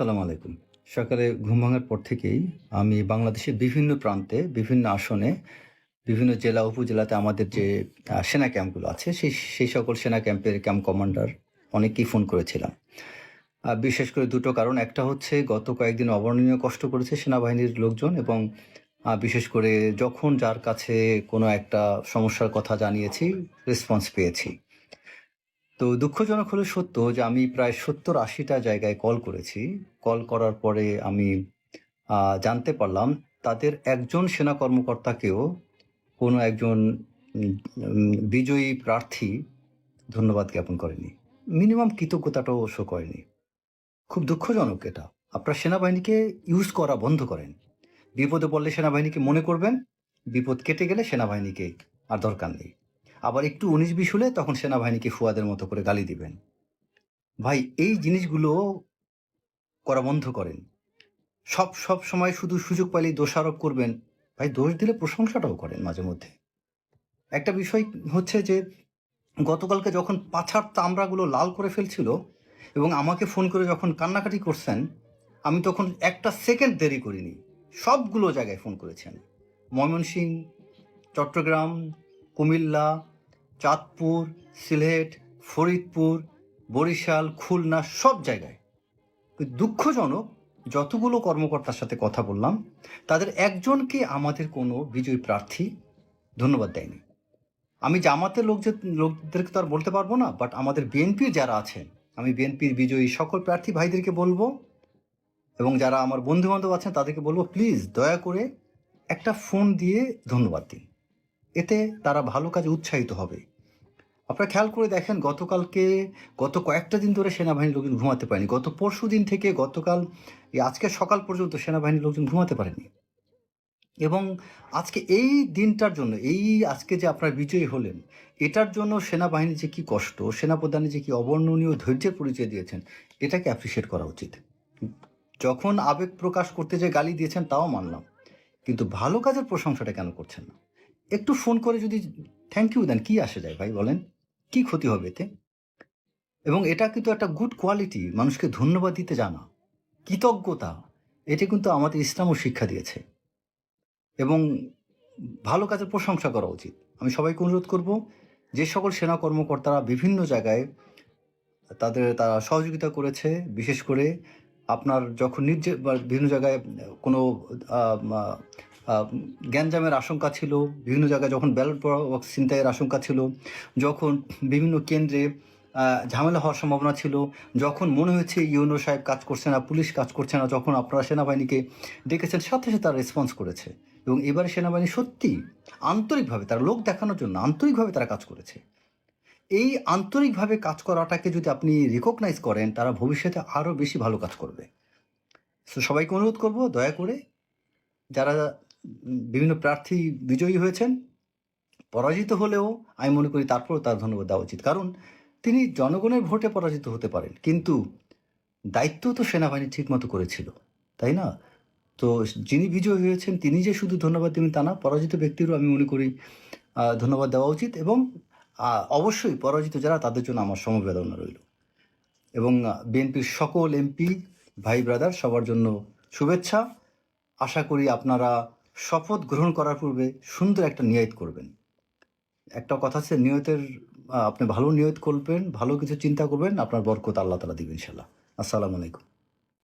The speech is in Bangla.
আসসালামু আলাইকুম। সকালে ঘুম ভাঙার পর থেকেই আমি বাংলাদেশের বিভিন্ন প্রান্তে, বিভিন্ন আসনে, বিভিন্ন জেলা, উপজেলাতে আমাদের যে সেনা ক্যাম্পগুলো আছে, সেই সেই সকল সেনা ক্যাম্পের ক্যাম্প কমান্ডার অনেককেই ফোন করেছিলাম। বিশেষ করে দুটো কারণ। একটা হচ্ছে গত কয়েকদিন অবর্ণনীয় কষ্ট করেছে সেনাবাহিনীর লোকজন এবং বিশেষ করে যখন যার কাছে কোনো একটা সমস্যার কথা জানিয়েছি, রেসপন্স পেয়েছি। তো দুঃখজনক হলো সত্য যে আমি প্রায় সত্তর আশিটা জায়গায় কল করেছি। কল করার পরে আমি জানতে পারলাম তাদের একজন সেনা কর্মকর্তাকেও কোনো একজন বিজয়ী প্রার্থী ধন্যবাদ জ্ঞাপন করেনি। মিনিমাম কৃতজ্ঞতাটাও শো করেনি। খুব দুঃখজনক এটা। আপনারা সেনাবাহিনীকে ইউজ করা বন্ধ করেন। বিপদে পড়লে সেনাবাহিনীকে মনে করবেন, বিপদ কেটে গেলে সেনাবাহিনীকে আর দরকার নেই। আবার একটু উনিশ বিশ হলে তখন সেনাবাহিনীকে ফুয়াদের মতো করে গালি দিবেন। ভাই এই জিনিসগুলো করা বন্ধ করেন। সব, সব সময় শুধু সুযোগ পাইলেই দোষারোপ করবেন। ভাই দোষ দিলে প্রশংসাটাও করেন মাঝে মধ্যে। একটা বিষয় হচ্ছে যে গতকালকে যখন পাছার চামড়াগুলো লাল করে ফেলছিল এবং আমাকে ফোন করে যখন কান্নাকাটি করছেন, আমি তখন একটা সেকেন্ড দেরি করিনি। সবগুলো জায়গায় ফোন করেছেন। ময়মনসিংহ, চট্টগ্রাম, কুমিল্লা, চাঁদপুর, সিলেট, ফরিদপুর, বরিশাল, খুলনা সব জায়গায়। দুঃখজনক যতগুলো কর্মকর্তার সাথে কথা বললাম, তাদের একজনকে আমাদের কোনো বিজয়ী প্রার্থী ধন্যবাদ দেয়নি। আমি জামাতের লোক যে লোকদেরকে তো আর বলতে পারব না, বাট আমাদের বিএনপির যারা আছেন, আমি বিএনপির বিজয়ী সকল প্রার্থী ভাইদেরকে বলব এবং যারা আমার বন্ধু-বান্ধব আছেন তাদেরকে বলব প্লিজ দয়া করে একটা ফোন দিয়ে ধন্যবাদ দিন। এতে তারা ভালো কাজে উৎসাহিত হবে। আপনারা খেয়াল করে দেখেন গতকালকে গত কয়েকটা দিন ধরে সেনাবাহিনীর লোকজন ঘুমাতে পারেনি। গত পরশু দিন থেকে গতকাল এই আজকে সকাল পর্যন্ত সেনাবাহিনীর লোকজন ঘুমাতে পারেনি। এবং আজকে এই দিনটার জন্য এই আজকে যে আপনারা বিজয়ী হলেন, এটার জন্য সেনাবাহিনীর যে কী কষ্ট, সেনাপ্রধানের যে কী অবর্ণনীয় ধৈর্যের পরিচয় দিয়েছেন, এটাকে অ্যাপ্রিসিয়েট করা উচিত। যখন আবেগ প্রকাশ করতে যেয়ে গালি দিয়েছেন তাও মানলাম। কিন্তু ভালো কাজের প্রশংসাটা কেন করছেন না? একটু ফোন করে যদি থ্যাংক ইউ দেন, কি আসে যায় ভাই বলেন? কি ক্ষতি হবে এতে? এবং এটা কিন্তু একটা গুড কোয়ালিটি মানুষকে ধন্যবাদ দিতে জানা। কৃতজ্ঞতা এটি কিন্তু আমাদের ইসলামও শিক্ষা দিয়েছে। এবং ভালো কাজের প্রশংসা করা উচিত। আমি সবাইকে অনুরোধ করব যে সকল সেনা কর্মকর্তারা বিভিন্ন জায়গায় তাদের তারা সহযোগিতা করেছে, বিশেষ করে আপনার যখন নির্যে বিভিন্ন জায়গায় কোনো গ্যাঞ্জামের আশঙ্কা ছিল, বিভিন্ন জায়গায় যখন ব্যালট বক্স ছিনতাইয়ের আশঙ্কা ছিল, যখন বিভিন্ন কেন্দ্রে ঝামেলা হওয়ার সম্ভাবনা ছিল, যখন মনে হয়েছে ইউনো সাহেব কাজ করছে না, পুলিশ কাজ করছে না, যখন আপনারা সেনাবাহিনীকে ডেকেছেন সাথে, সাথে তারা রেসপন্স করেছে। এবং এবারে সেনাবাহিনী সত্যি আন্তরিকভাবে তারা লোক দেখানোর জন্য আন্তরিকভাবে তারা কাজ করেছে। এই আন্তরিকভাবে কাজ করাটাকে যদি আপনি রিকগনাইজ করেন, তারা ভবিষ্যতে আরও বেশি ভালো কাজ করবে। সো সবাইকে অনুরোধ করব দয়া করে যারা বিভিন্ন প্রার্থী বিজয়ী হয়েছেন, পরাজিত হলেও আমি মনে করি তারপরেও তার ধন্যবাদ দেওয়া উচিত। কারণ তিনি জনগণের ভোটে পরাজিত হতে পারেন। কিন্তু দায়িত্ব তো সেনাবাহিনী ঠিকমতো করেছিল। তাই না? তো যিনি বিজয়ী হয়েছেন তিনি যে শুধু ধন্যবাদ দিবেন তা না, পরাজিত ব্যক্তিরও আমি মনে করি ধন্যবাদ দেওয়া উচিত এবং অবশ্যই পরাজিত যারা তাদের জন্য আমার সমবেদনা রইল। এবং বিএনপির সকল এমপি, ভাই ব্রাদার সবার জন্য শুভেচ্ছা। আশা করি আপনারা শপথ গ্রহণ করার পূর্বে সুন্দর একটা নিয়ত করবেন। একটা কথা আছে নিয়তের আপনি ভালো নিয়ত করবেন, ভালো কিছু চিন্তা করবেন, আপনার বরকত আল্লাহ তালা দিবেন ইনশাআল্লাহ। আসসালামু আলাইকুম।